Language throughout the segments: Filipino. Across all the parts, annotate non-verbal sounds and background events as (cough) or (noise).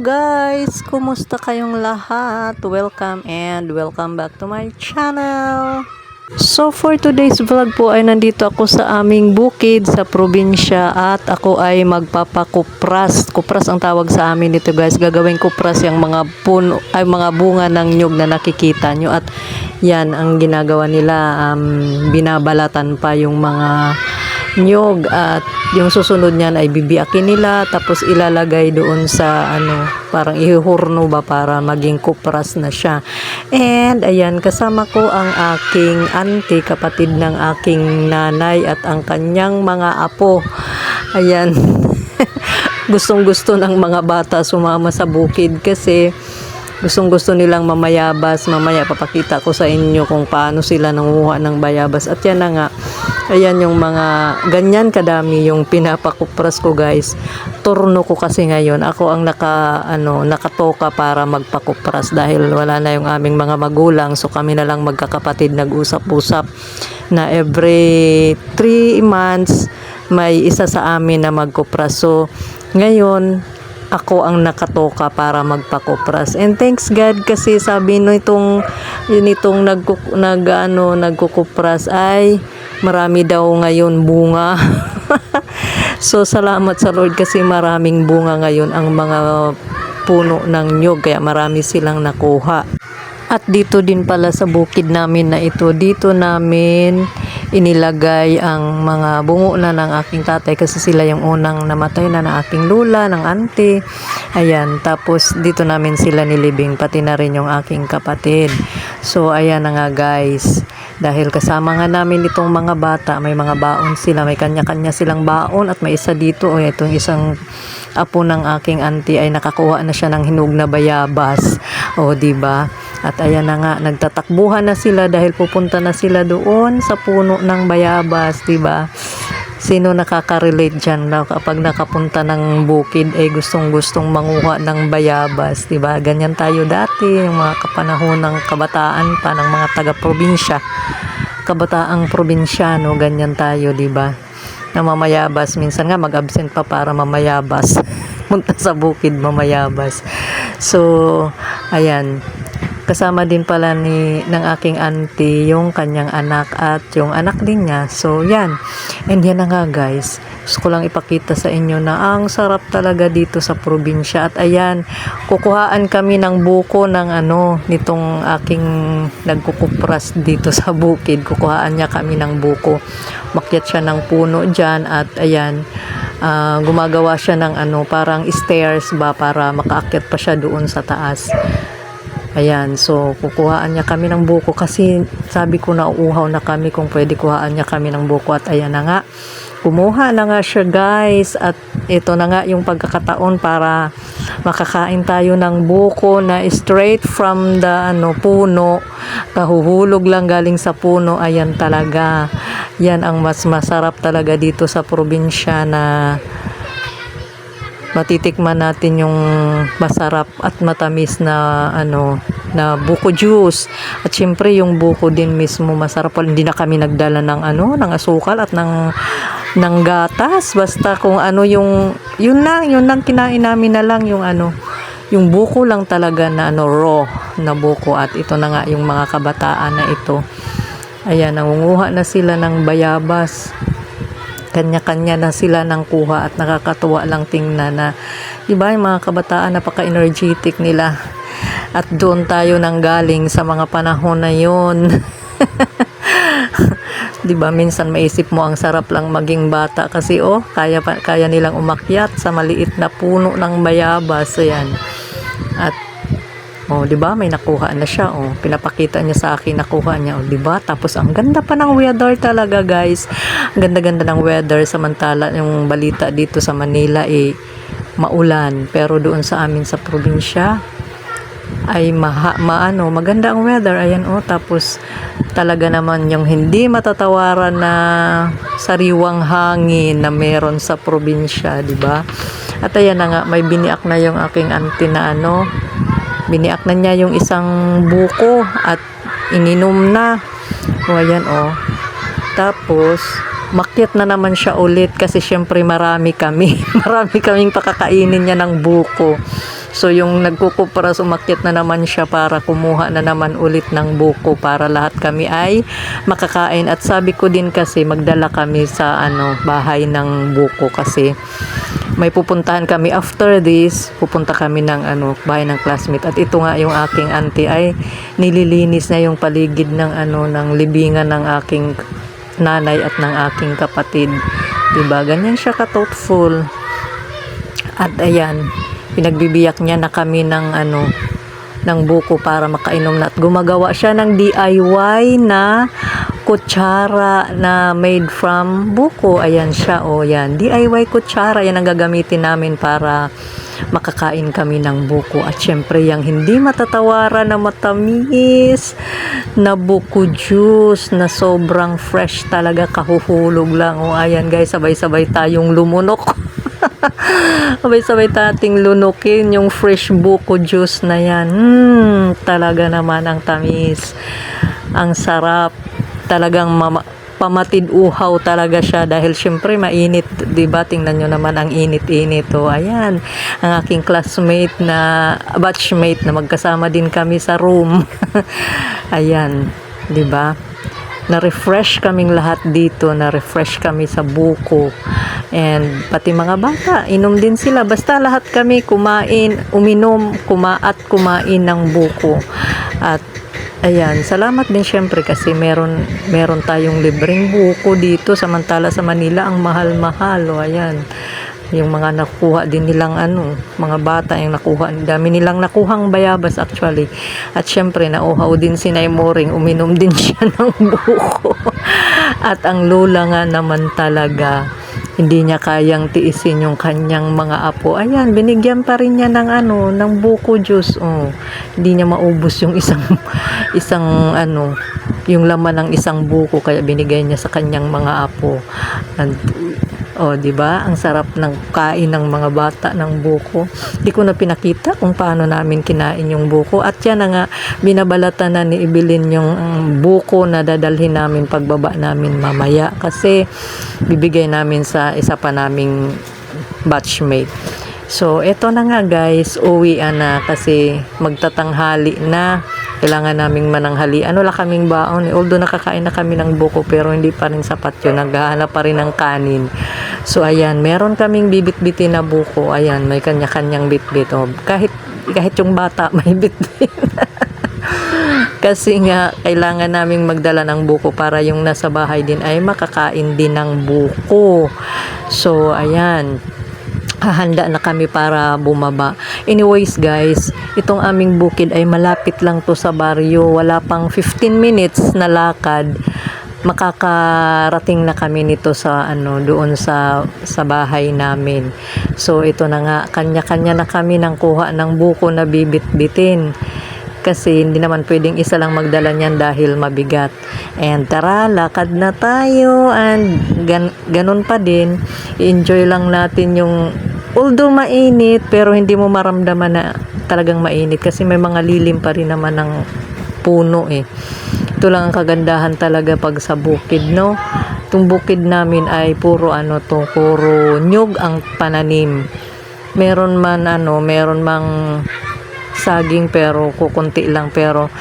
guys! Kumusta kayong lahat? Welcome and welcome back to my channel! So for today's vlog po ay nandito ako sa aming bukid sa probinsya at ako ay magpapakupras. Kupras ang tawag sa amin dito guys. Gagawin kupras yung mga puno ay mga bunga ng nyug na nakikita nyo at yan ang ginagawa nila. Um, binabalatan pa yung mga nyog at yung susunod niyan ay bibiakin nila tapos ilalagay doon sa ano parang ihurno ba para maging kupras na siya. And ayan kasama ko ang aking auntie kapatid ng aking nanay at ang kanyang mga apo. Ayan. (laughs) Gustong gusto ng mga bata sumama sa bukid kasi gustong gusto nilang mamayabas. Mamaya papakita ko sa inyo kung paano sila nanguha ng bayabas. At yan na nga ayan yung mga ganyan kadami yung pinapakupras ko guys. Turno ko kasi ngayon. Ako ang naka ano nakatoka para magpakupras dahil wala na yung aming mga magulang. So kami na lang magkakapatid nag-usap-usap na every 3 months may isa sa amin na magkupras. So ngayon ako ang nakatoka para magpakopras. And thanks God kasi sabi no itong yun itong nag nag ano nagkukupras ay marami daw ngayon bunga. (laughs) so salamat sa Lord kasi maraming bunga ngayon ang mga puno ng nyog kaya marami silang nakuha. At dito din pala sa bukid namin na ito, dito namin inilagay ang mga bungo na ng aking tatay kasi sila yung unang namatay na ng aking lula, ng auntie. Ayan, tapos dito namin sila nilibing, pati na rin yung aking kapatid. So, ayan na nga guys. Dahil kasama nga namin itong mga bata, may mga baon sila, may kanya-kanya silang baon at may isa dito, o itong isang apo ng aking auntie ay nakakuha na siya ng hinug na bayabas. O, di ba? At ayan na nga, nagtatakbuhan na sila dahil pupunta na sila doon sa puno ng bayabas, di ba? Sino nakaka-relate dyan na kapag nakapunta ng bukid ay gustong-gustong manguha ng bayabas, di ba? Ganyan tayo dati, yung mga kapanahon ng kabataan pa ng mga taga-probinsya. Kabataang probinsyano, ganyan tayo, di ba? Na mamayabas, minsan nga mag-absent pa para mamayabas. (laughs) Punta sa bukid, mamayabas. So, ayan, kasama din pala ni ng aking auntie yung kanyang anak at yung anak din niya. So, yan. And yan na nga guys. Gusto ko lang ipakita sa inyo na ang sarap talaga dito sa probinsya. At ayan, kukuhaan kami ng buko ng ano, nitong aking nagkukupras dito sa bukid. Kukuhaan niya kami ng buko. Makyat siya ng puno dyan at ayan, ah, gumagawa siya ng ano, parang stairs ba para makaakyat pa siya doon sa taas. Ayan, so kukuhaan niya kami ng buko kasi sabi ko na uuhaw na kami kung pwede kuhaan niya kami ng buko at ayan na nga. Kumuha na nga siya guys at ito na nga yung pagkakataon para makakain tayo ng buko na straight from the ano puno. Kahuhulog lang galing sa puno. Ayan talaga. Yan ang mas masarap talaga dito sa probinsya na matitikman natin yung masarap at matamis na ano na buko juice. At syempre yung buko din mismo masarap. Hindi na kami nagdala ng ano ng asukal at ng ng gatas. Basta kung ano yung yun lang yun lang kinain namin na lang yung ano yung buko lang talaga na ano raw na buko. At ito na nga yung mga kabataan na ito. Ayan nangunguha na sila ng bayabas kanya-kanya na sila ng kuha at nakakatuwa lang tingnan na iba yung mga kabataan napaka-energetic nila. At doon tayo nang galing sa mga panahon na yun. (laughs) 'di ba minsan maisip mo ang sarap lang maging bata kasi oh kaya kaya nilang umakyat sa maliit na puno ng bayabas ayan. At Oh, 'di ba? May nakuha na siya. Oh, pinapakita niya sa akin nakuha niya. Oh, 'di ba? Tapos ang ganda pa ng weather talaga, guys. Ang ganda-ganda ng weather samantala yung balita dito sa Manila eh maulan, pero doon sa amin sa probinsya ay maha, maano, maganda ang weather. Ayan oh, tapos talaga naman yung hindi matatawaran na sariwang hangin na meron sa probinsya, 'di ba? At ayan na nga, may biniak na yung aking auntie na ano, biniak na niya yung isang buko at ininom na. O, ayan, o. Tapos, makyat na naman siya ulit kasi syempre marami kami. (laughs) marami kaming pakakainin niya ng buko. So yung nagkukupras umakyat na naman siya para kumuha na naman ulit ng buko para lahat kami ay makakain at sabi ko din kasi magdala kami sa ano bahay ng buko kasi may pupuntahan kami after this pupunta kami ng ano bahay ng classmate. At ito nga yung aking auntie ay nililinis na yung paligid ng ano ng libingan ng aking nanay at ng aking kapatid. 'di ba ganyan siya ka thoughtful at ayan pinagbibiyak niya na kami ng ano ng buko para makainom na. At gumagawa siya ng DIY na kutsara na made from buko. Ayan siya, o oh, yan. DIY kutsara, yan ang gagamitin namin para makakain kami ng buko. At syempre, yung hindi matatawaran na matamis na buko juice na sobrang fresh talaga, kahuhulog lang. O, ayan guys, sabay-sabay tayong lumunok. (laughs) Sabay-sabay tating lunukin yung fresh buko juice na yan. Hmm, talaga naman ang tamis. Ang sarap. Talagang mama, pamatid uhaw talaga siya dahil syempre mainit, 'di ba? Tingnan niyo naman ang init-init. Oh, ayan. Ang aking classmate na batchmate na magkasama din kami sa room. (laughs) ayan, 'di ba? na-refresh kaming lahat dito, na-refresh kami sa buko. And pati mga bata, inom din sila. Basta lahat kami kumain, uminom, kuma at kumain ng buko. At ayan, salamat din syempre kasi meron meron tayong libreng buko dito samantala sa Manila ang mahal-mahal. O ayan yung mga nakuha din nilang ano, mga bata yung nakuha, dami nilang nakuhang bayabas actually. At syempre, nauhaw din si Naymoring, uminom din (laughs) siya ng buko. At ang lola nga naman talaga, hindi niya kayang tiisin yung kanyang mga apo. Ayan, binigyan pa rin niya ng ano, ng buko juice. Oh, hindi niya maubos yung isang (laughs) isang ano, yung laman ng isang buko kaya binigay niya sa kanyang mga apo. And o, di ba? Ang sarap ng kain ng mga bata ng buko. Di ko na pinakita kung paano namin kinain yung buko. At yan na nga, binabalatan na ni Ibilin yung um, buko na dadalhin namin pagbaba namin mamaya. Kasi bibigay namin sa isa pa naming batchmate. So, eto na nga guys, uwi na kasi magtatanghali na kailangan naming mananghali. Ano lang kaming baon. Eh. Although nakakain na kami ng buko pero hindi pa rin sapat yun. Naghahanap pa rin ng kanin. So ayan, meron kaming bibit-bitin na buko. Ayan, may kanya-kanyang bit-bit. Oh, kahit, kahit yung bata (laughs) may bit-bit. Kasi nga, kailangan naming magdala ng buko para yung nasa bahay din ay makakain din ng buko. So, ayan hahanda na kami para bumaba. Anyways guys, itong aming bukid ay malapit lang to sa baryo. Wala pang 15 minutes na lakad. Makakarating na kami nito sa ano doon sa sa bahay namin. So ito na nga kanya-kanya na kami ng kuha ng buko na bibit-bitin kasi hindi naman pwedeng isa lang magdala niyan dahil mabigat. And tara, lakad na tayo and gan ganun pa din, enjoy lang natin yung although mainit pero hindi mo maramdaman na talagang mainit kasi may mga lilim pa rin naman ng puno eh. Ito lang ang kagandahan talaga pag sa bukid, no? Itong bukid namin ay puro ano to, puro nyug ang pananim. Meron man ano, meron mang saging pero kukunti lang pero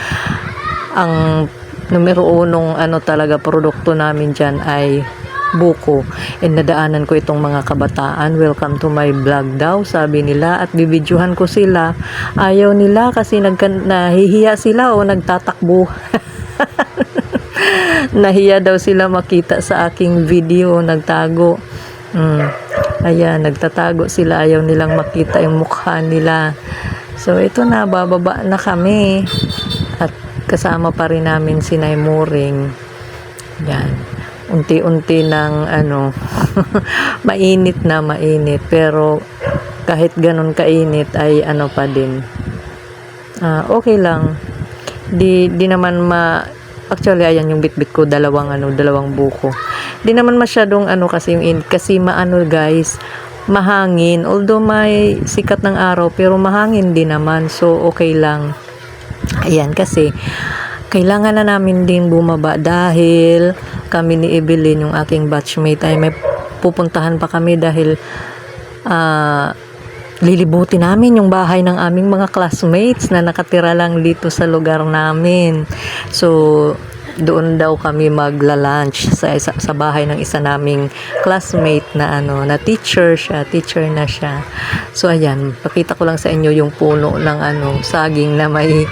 ang numero unong ano talaga produkto namin dyan ay buko. And nadaanan ko itong mga kabataan. Welcome to my vlog daw sabi nila. At bibidyohan ko sila. Ayaw nila kasi nag nahihiya sila o nagtatakbo (laughs) (laughs) nahiya daw sila makita sa aking video nagtago mm. ayan nagtatago sila ayaw nilang makita yung mukha nila So, ito na, bababa na kami. At kasama pa rin namin si Nay Muring. Yan. Unti-unti ng ano, (laughs) mainit na mainit. Pero, kahit ganun kainit ay ano pa din. Uh, okay lang. Di, di naman ma, actually ayan yung bitbit ko dalawang ano dalawang buko di naman masyadong ano kasi yung in kasi maano guys mahangin. Although may sikat ng araw, pero mahangin din naman. So, okay lang. Ayan, kasi kailangan na namin din bumaba dahil kami ni Evelyn, yung aking batchmate, ay may pupuntahan pa kami dahil ah, lilibutin namin yung bahay ng aming mga classmates na nakatira lang dito sa lugar namin. So, doon daw kami magla-lunch sa, sa, sa bahay ng isa naming classmate na ano na teacher siya teacher na siya. So ayan pakita ko lang sa inyo yung puno ng ano saging na may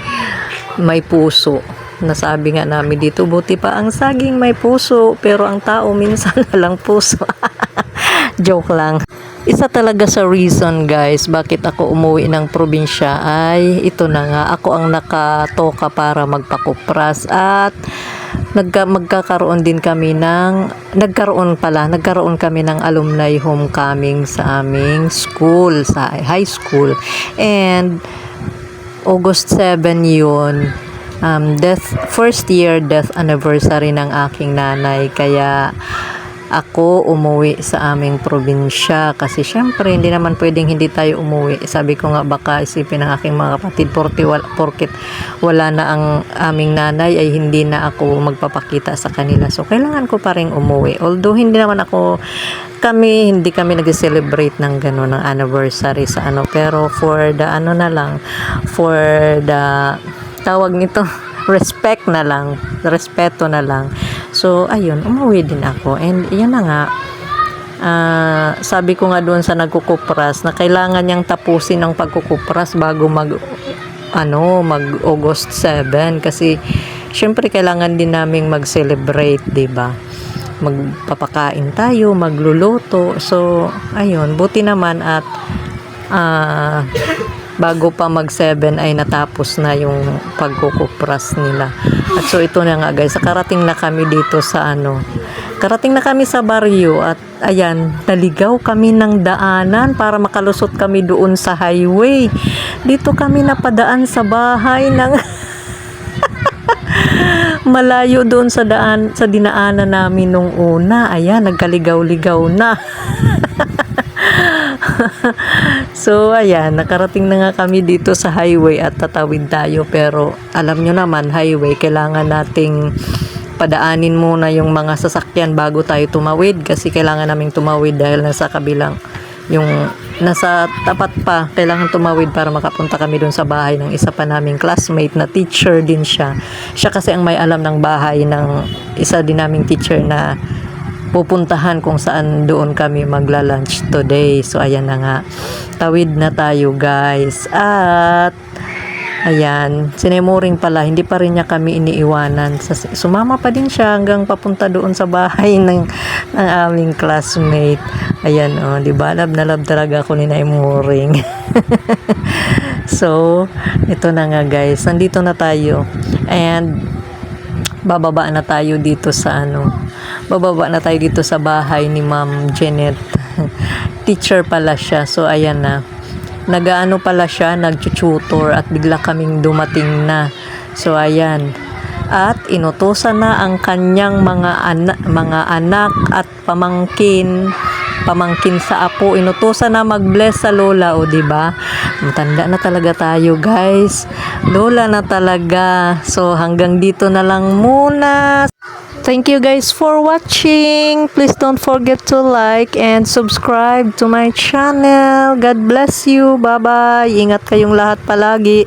may puso. Nasabi nga namin dito buti pa ang saging may puso pero ang tao minsan (laughs) walang puso (laughs) joke lang. Isa talaga sa reason guys bakit ako umuwi ng probinsya ay ito na nga ako ang nakatoka para magpakupras at nagka, magkakaroon din kami ng nagkaroon pala nagkaroon kami ng alumni homecoming sa aming school sa high school. And August 7 yun um, death first year death anniversary ng aking nanay. Kaya ako umuwi sa aming probinsya kasi syempre hindi naman pwedeng hindi tayo umuwi. Sabi ko nga baka isipin ng aking mga kapatid porke wala, porket wala na ang aming nanay ay hindi na ako magpapakita sa kanila. So kailangan ko pa rin umuwi. Although hindi naman ako kami hindi kami nag-celebrate ng gano'n ng anniversary sa ano. Pero for the ano na lang for the tawag nito (laughs) respect na lang respeto na lang so ayun umuwi din ako. And yan na nga ah, sabi ko nga doon sa nagkukupras na kailangan niyang tapusin ang pagkukupras bago mag ano mag August 7 kasi syempre kailangan din naming mag-celebrate ba? Magpapakain tayo magluluto. So ayun buti naman at ah bago pa mag 7 ay natapos na yung pagkukupras nila. At so ito na nga guys, karating na kami dito sa ano. Karating na kami sa baryo at ayan, naligaw kami ng daanan para makalusot kami doon sa highway. Dito kami napadaan sa bahay ng (laughs) malayo doon sa daan sa dinaanan namin nung una. Ayan, nagkaligaw-ligaw na. (laughs) (laughs) so, ayan, nakarating na nga kami dito sa highway at tatawid tayo. Pero, alam nyo naman, highway, kailangan nating padaanin muna yung mga sasakyan bago tayo tumawid kasi kailangan naming tumawid dahil nasa kabilang yung nasa tapat pa kailangan tumawid para makapunta kami dun sa bahay ng isa pa naming classmate na teacher din siya siya kasi ang may alam ng bahay ng isa din naming teacher na pupuntahan kung saan doon kami magla-lunch today. So, ayan na nga. Tawid na tayo, guys. At, ayan, sinemuring pala, hindi pa rin niya kami iniiwanan. Sumama pa din siya hanggang papunta doon sa bahay (laughs) ng, ng aming classmate. Ayan, oh, di ba? Love na love talaga ako ni Naimuring. (laughs) so, ito na nga, guys. Nandito na tayo. And, bababa na tayo dito sa ano bababa na tayo dito sa bahay ni Ma'am Janet (laughs) teacher pala siya. So ayan na. Nagaano pala siya nagtututor at bigla kaming dumating na. So ayan. At inutosan na ang kanyang mga anak, mga anak at pamangkin. Pamangkin sa apo. Inutosan na mag-bless sa lola o di ba? Matanda na talaga tayo guys. Lola na talaga. So hanggang dito na lang muna Thank you guys for watching. Please don't forget to like and subscribe to my channel. God bless you. Bye-bye. Ingat kayong lahat palagi.